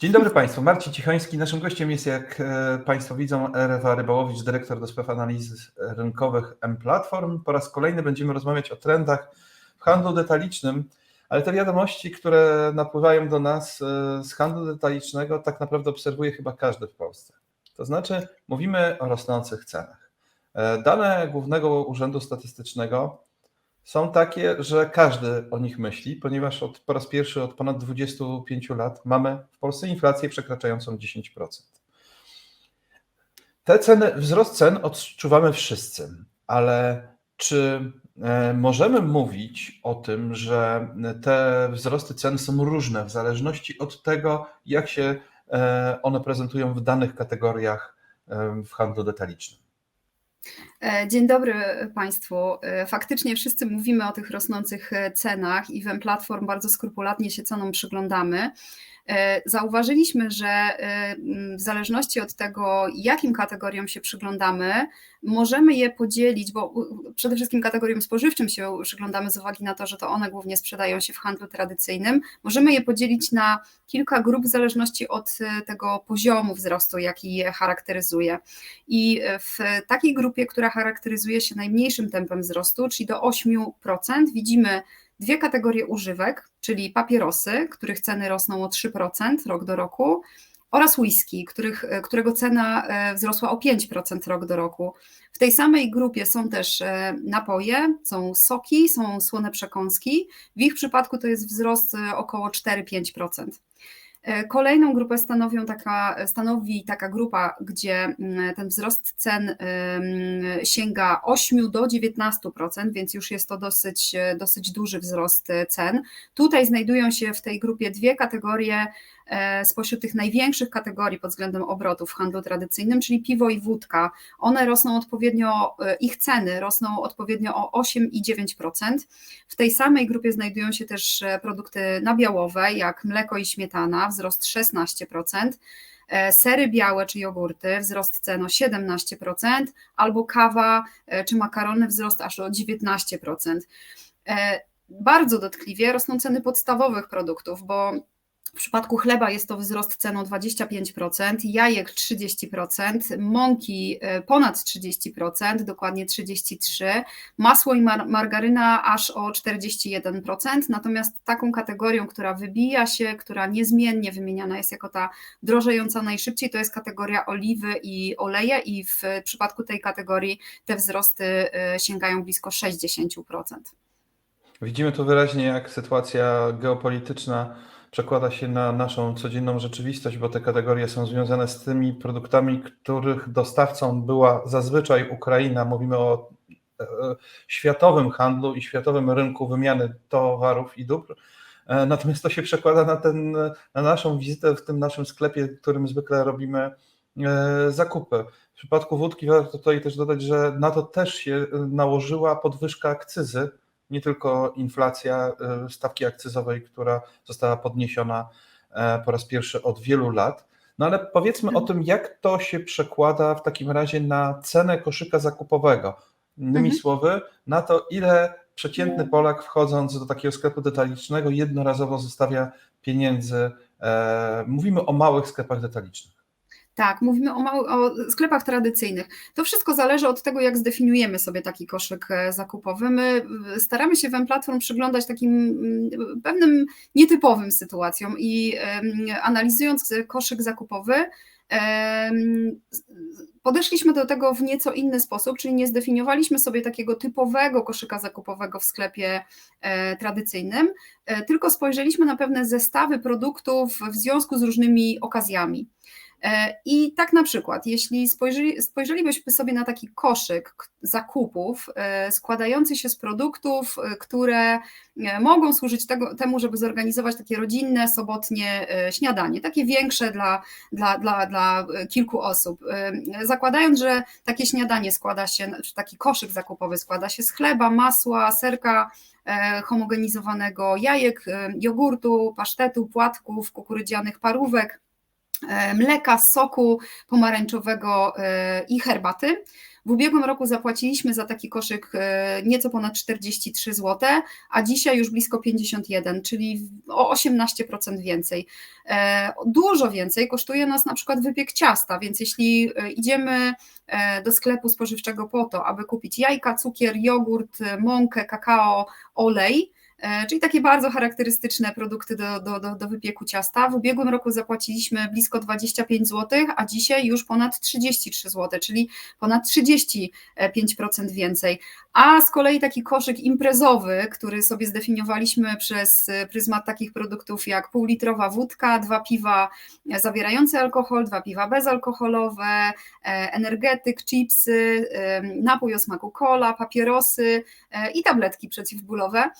Dzień dobry Państwu. Marcin Cichoński. Naszym gościem jest, jak e, Państwo widzą, Ewa Rybałowicz, dyrektor do spraw analiz rynkowych M-Platform. Po raz kolejny będziemy rozmawiać o trendach w handlu detalicznym, ale te wiadomości, które napływają do nas e, z handlu detalicznego, tak naprawdę obserwuje chyba każdy w Polsce. To znaczy, mówimy o rosnących cenach. E, dane Głównego Urzędu Statystycznego są takie, że każdy o nich myśli, ponieważ od, po raz pierwszy od ponad 25 lat mamy w Polsce inflację przekraczającą 10%. Te ceny, wzrost cen odczuwamy wszyscy, ale czy e, możemy mówić o tym, że te wzrosty cen są różne w zależności od tego, jak się e, one prezentują w danych kategoriach e, w handlu detalicznym? E, dzień dobry Państwu. E, faktycznie wszyscy mówimy o tych rosnących e, cenach i Wem Platform bardzo skrupulatnie się cenom przyglądamy. E, zauważyliśmy, że e, w zależności od tego, jakim kategoriom się przyglądamy, możemy je podzielić, bo przede wszystkim kategoriom spożywczym się przyglądamy z uwagi na to, że to one głównie sprzedają się w handlu tradycyjnym. Możemy je podzielić na kilka grup w zależności od e, tego poziomu wzrostu, jaki je charakteryzuje. I w takiej grupie, która charakteryzuje się najmniejszym tempem wzrostu, czyli do 8%, widzimy dwie kategorie używek, czyli papierosy, których ceny rosną o 3% rok do roku, oraz whisky, których, którego cena e, wzrosła o 5% rok do roku. W tej samej grupie są też e, napoje, są soki, są słone przekąski. W ich przypadku to jest wzrost e, około 4-5%. E, kolejną grupę stanowią taka, stanowi taka grupa, gdzie mm, ten wzrost cen sięga 8 do 19%, więc już jest to dosyć, dosyć duży wzrost cen. Tutaj znajdują się w tej grupie dwie kategorie E, spośród tych największych kategorii pod względem obrotów w handlu tradycyjnym, czyli piwo i wódka. One rosną odpowiednio, e, ich ceny rosną odpowiednio o 8 i 9%. W tej samej grupie znajdują się też e, produkty nabiałowe, jak mleko i śmietana, wzrost 16% sery białe czy jogurty, wzrost cen o 17%, albo kawa czy makarony, wzrost aż o 19%. Bardzo dotkliwie rosną ceny podstawowych produktów, bo w przypadku chleba jest to wzrost cen o 25%, jajek 30%, mąki e, ponad 30%, dokładnie 33%, masło i mar margaryna aż o 41%. Natomiast taką kategorią, która wybija się, która niezmiennie wymieniana jest jako ta drożejąca najszybciej, to jest kategoria oliwy i oleje, i w przypadku tej kategorii te wzrosty e, sięgają blisko 60%. Widzimy tu wyraźnie, jak sytuacja geopolityczna przekłada się na naszą codzienną rzeczywistość, bo te kategorie są związane z tymi produktami, których dostawcą była zazwyczaj Ukraina. Mówimy o e, światowym handlu i światowym rynku wymiany towarów i dóbr. E, natomiast to się przekłada na, ten, na naszą wizytę w tym naszym sklepie, w którym zwykle robimy e, zakupy. W przypadku wódki warto tutaj też dodać, że na to też się nałożyła podwyżka akcyzy, nie tylko inflacja e, stawki akcyzowej, która została podniesiona e, po raz pierwszy od wielu lat. No ale powiedzmy o tym, jak to się przekłada w takim razie na cenę koszyka zakupowego. Innymi mhm. słowy, na to, ile przeciętny Polak wchodząc do takiego sklepu detalicznego jednorazowo zostawia pieniędzy. E, mówimy o małych sklepach detalicznych. Tak, mówimy o, o, sklepach tradycyjnych. To wszystko zależy od tego, jak zdefiniujemy sobie taki koszyk e, zakupowy. My e, staramy się w Platform przyglądać takim mm, pewnym nietypowym sytuacjom i analizując koszyk zakupowy, podeszliśmy do tego w nieco inny sposób, czyli nie zdefiniowaliśmy sobie takiego typowego koszyka zakupowego w sklepie e, tradycyjnym, tylko spojrzeliśmy na pewne zestawy produktów w związku z różnymi okazjami. E, I tak na przykład, jeśli spojrzeli, spojrzelibyśmy sobie na taki koszyk zakupów e, składający się z produktów, e, które mogą służyć tego, temu, żeby zorganizować takie rodzinne, sobotnie śniadanie, takie większe dla, dla, dla, dla kilku osób. Zakładając, że takie śniadanie składa się, czy taki koszyk zakupowy składa się z chleba, masła, serka, homogenizowanego, jajek, jogurtu, pasztetu, płatków, kukurydzianych parówek, mleka, soku pomarańczowego e, i herbaty. W ubiegłym roku zapłaciliśmy za taki koszyk e, nieco ponad 43 zł, a dzisiaj już blisko 51, czyli o 18% więcej. E, dużo więcej kosztuje nas na przykład wypiek ciasta, więc jeśli idziemy do sklepu spożywczego po to, aby kupić jajka, cukier, jogurt, mąkę, kakao, olej, E, czyli takie bardzo charakterystyczne produkty do, do, do, do wypieku ciasta. W ubiegłym roku zapłaciliśmy blisko 25 zł, a dzisiaj już ponad 33 zł, czyli ponad 35% więcej. A z kolei taki koszyk imprezowy, który sobie zdefiniowaliśmy przez pryzmat takich produktów jak półlitrowa wódka, dwa piwa zawierające alkohol, dwa piwa bezalkoholowe, e, energetyk, chipsy, e, napój o smaku cola, papierosy i tabletki przeciwbólowe,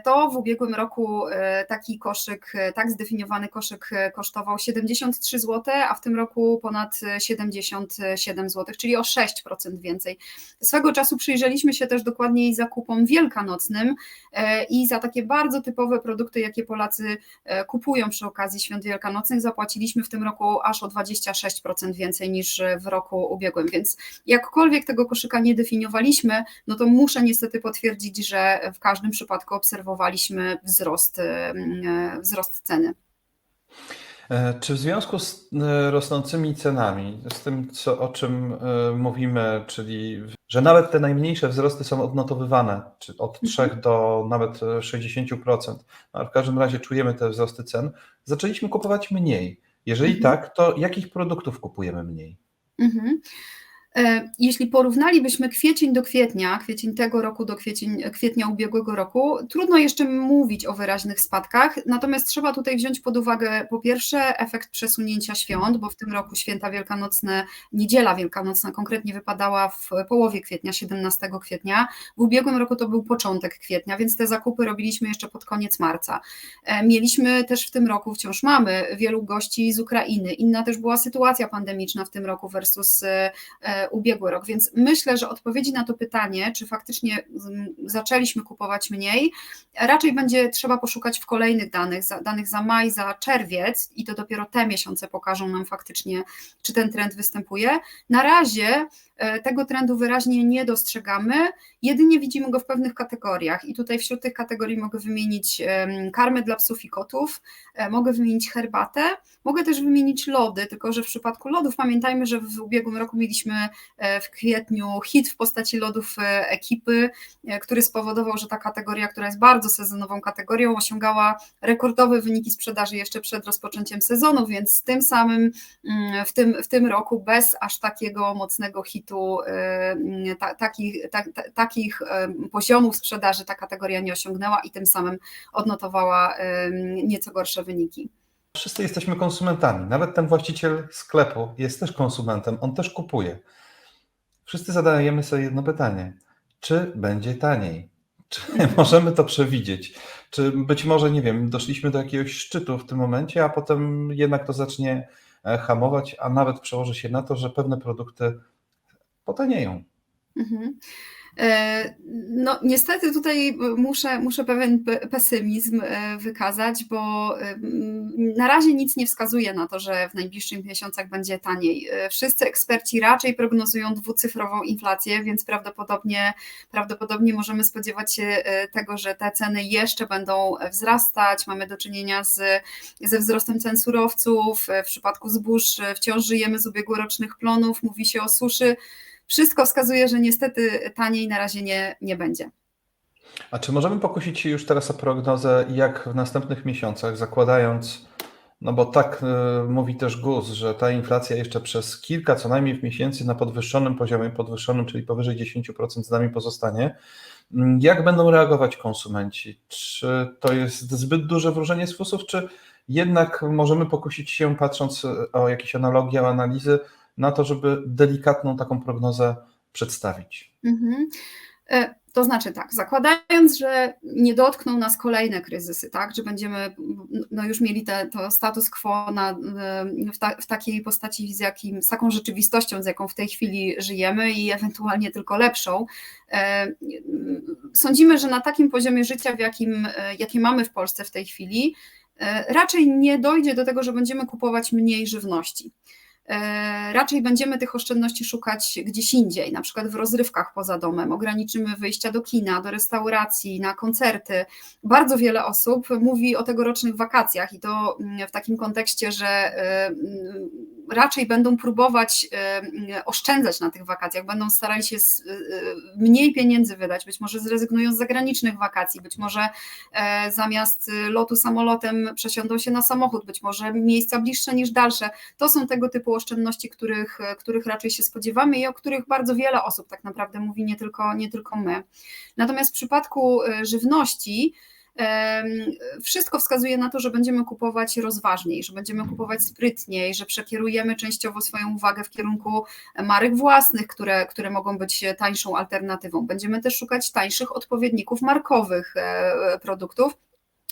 to w ubiegłym roku e, taki koszyk, e, tak zdefiniowany koszyk e, kosztował 73 zł, a w tym roku ponad 77 zł, czyli o 6% więcej. Swego czasu przyjrzeliśmy się też dokładniej zakupom wielkanocnym i za takie bardzo typowe produkty, jakie Polacy kupują przy okazji świąt wielkanocnych, zapłaciliśmy w tym roku aż o 26% więcej niż w roku ubiegłym, więc jakkolwiek tego koszyka nie definiowaliśmy, no to muszę niestety potwierdzić, że w każdym przypadku obserwowaliśmy obserwowaliśmy wzrost, e, wzrost ceny. E, czy w związku z e, rosnącymi cenami, z tym, co, o czym mówimy, czyli że nawet te najmniejsze wzrosty są odnotowywane, czy od 3 mhm. do nawet 60%, no, w każdym razie czujemy te wzrosty cen, zaczęliśmy kupować mniej. Jeżeli mhm. tak, to jakich produktów kupujemy mniej? Mhm. E, jeśli porównalibyśmy kwiecień do kwietnia, kwiecień tego roku do kwiecień, kwietnia ubiegłego roku, trudno jeszcze mówić o wyraźnych spadkach, natomiast trzeba tutaj wziąć pod uwagę po pierwsze efekt przesunięcia świąt, bo w tym roku święta wielkanocne, niedziela wielkanocna konkretnie wypadała w połowie kwietnia, 17 kwietnia, w ubiegłym roku to był początek kwietnia, więc te zakupy robiliśmy jeszcze pod koniec marca. E, mieliśmy też w tym roku, wciąż mamy wielu gości z Ukrainy, inna też była sytuacja pandemiczna w tym roku versus e, ubiegły rok. Więc myślę, że odpowiedzi na to pytanie, czy faktycznie zaczęliśmy kupować mniej, raczej będzie trzeba poszukać w kolejnych danych, danych za maj, za czerwiec i to dopiero te miesiące pokażą nam faktycznie, czy ten trend występuje. Na razie E, tego trendu wyraźnie nie dostrzegamy, jedynie widzimy go w pewnych kategoriach i tutaj wśród tych kategorii mogę wymienić karmy dla psów i kotów, e, mogę wymienić herbatę, mogę też wymienić lody, tylko że w przypadku lodów pamiętajmy, że w ubiegłym roku mieliśmy w kwietniu hit w postaci lodów ekipy, który spowodował, że ta kategoria, która jest bardzo sezonową kategorią, osiągała rekordowe wyniki sprzedaży jeszcze przed rozpoczęciem sezonu, więc tym samym mm, w tym, w tym roku bez aż takiego mocnego hitu Y, ta, takich, ta, takich poziomów sprzedaży ta kategoria nie osiągnęła i tym samym odnotowała nieco gorsze wyniki. Wszyscy jesteśmy konsumentami. Nawet ten właściciel sklepu jest też konsumentem, on też kupuje. Wszyscy zadajemy sobie jedno pytanie: czy będzie taniej? Czy możemy to przewidzieć? Czy być może, nie wiem, doszliśmy do jakiegoś szczytu w tym momencie, a potem jednak to zacznie e, hamować, a nawet przełoży się na to, że pewne produkty potanieją. Mhm. E, no, niestety tutaj muszę, muszę pewien pesymizm e, wykazać, bo e, na razie nic nie wskazuje na to, że w najbliższych miesiącach będzie taniej. Wszyscy eksperci raczej prognozują dwucyfrową inflację, więc prawdopodobnie, prawdopodobnie możemy spodziewać się tego, że te ceny jeszcze będą wzrastać. Mamy do czynienia z, ze wzrostem cen surowców. W przypadku zbóż wciąż żyjemy z ubiegłorocznych plonów, mówi się o suszy wszystko wskazuje, że niestety taniej na razie nie, nie będzie. A czy możemy pokusić się już teraz o prognozę, jak w następnych miesiącach, zakładając, no bo tak y, mówi też GUS, że ta inflacja jeszcze przez kilka co najmniej miesięcy na podwyższonym poziomie, podwyższonym, czyli powyżej 10% z nami pozostanie, mm, jak będą reagować konsumenci? Czy to jest zbyt duże wróżenie z fusów, czy jednak możemy pokusić się, patrząc o jakieś analogie, analizy, na to, żeby delikatną taką prognozę przedstawić. Mhm. E, to znaczy tak, zakładając, że nie dotkną nas kolejne kryzysy, tak, że będziemy no już mieli te, to status quo na, w, ta, w, takiej postaci, z, jakim, z taką rzeczywistością, z jaką w tej chwili żyjemy i ewentualnie tylko lepszą, e, sądzimy, że na takim poziomie życia, w jakim, e, jaki mamy w Polsce w tej chwili, raczej nie dojdzie do tego, że będziemy kupować mniej żywności. E, raczej będziemy tych oszczędności szukać gdzieś indziej, na przykład w rozrywkach poza domem. Ograniczymy wyjścia do kina, do restauracji, na koncerty. Bardzo wiele osób mówi o tegorocznych wakacjach i to mm, w takim kontekście, że e, mm, raczej będą próbować e, oszczędzać na tych wakacjach, będą starali się mniej pieniędzy wydać, być może zrezygnują z zagranicznych wakacji, być może zamiast lotu samolotem przesiądą się na samochód, być może miejsca bliższe niż dalsze. To są tego typu oszczędności, których, e, których raczej się spodziewamy i o których bardzo wiele osób tak naprawdę mówi, nie tylko, nie tylko my. Natomiast w przypadku e, żywności, wszystko wskazuje na to, że będziemy kupować rozważniej, że będziemy kupować sprytniej, że przekierujemy częściowo swoją uwagę w kierunku marek własnych, które, które mogą być tańszą alternatywą. Będziemy też szukać tańszych odpowiedników markowych e, produktów.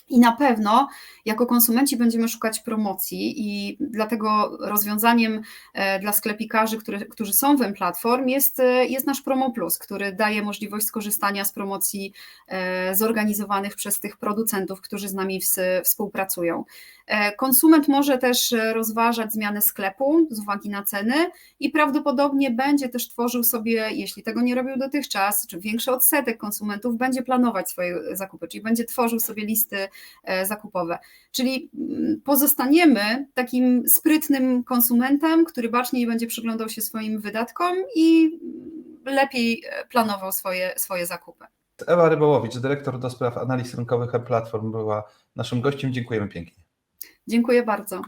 I na pewno jako konsumenci będziemy szukać promocji i dlatego rozwiązaniem e, dla sklepikarzy, które, którzy są w M-Platform jest, e, jest nasz Promo Plus, który daje możliwość skorzystania z promocji e, zorganizowanych przez tych producentów, którzy z nami ws- współpracują. Konsument może też rozważać zmianę sklepu z uwagi na ceny i prawdopodobnie będzie też tworzył sobie, jeśli tego nie robił dotychczas, czy większy odsetek konsumentów będzie planować swoje zakupy, czyli będzie tworzył sobie listy zakupowe. Czyli mm, pozostaniemy takim sprytnym konsumentem, który baczniej będzie przyglądał się swoim wydatkom i mm, lepiej e, planował swoje, swoje zakupy. Ewa Rybołowicz, dyrektor do spraw analiz rynkowych e-Platform była naszym gościem. Dziękujemy pięknie. Dziękuję bardzo.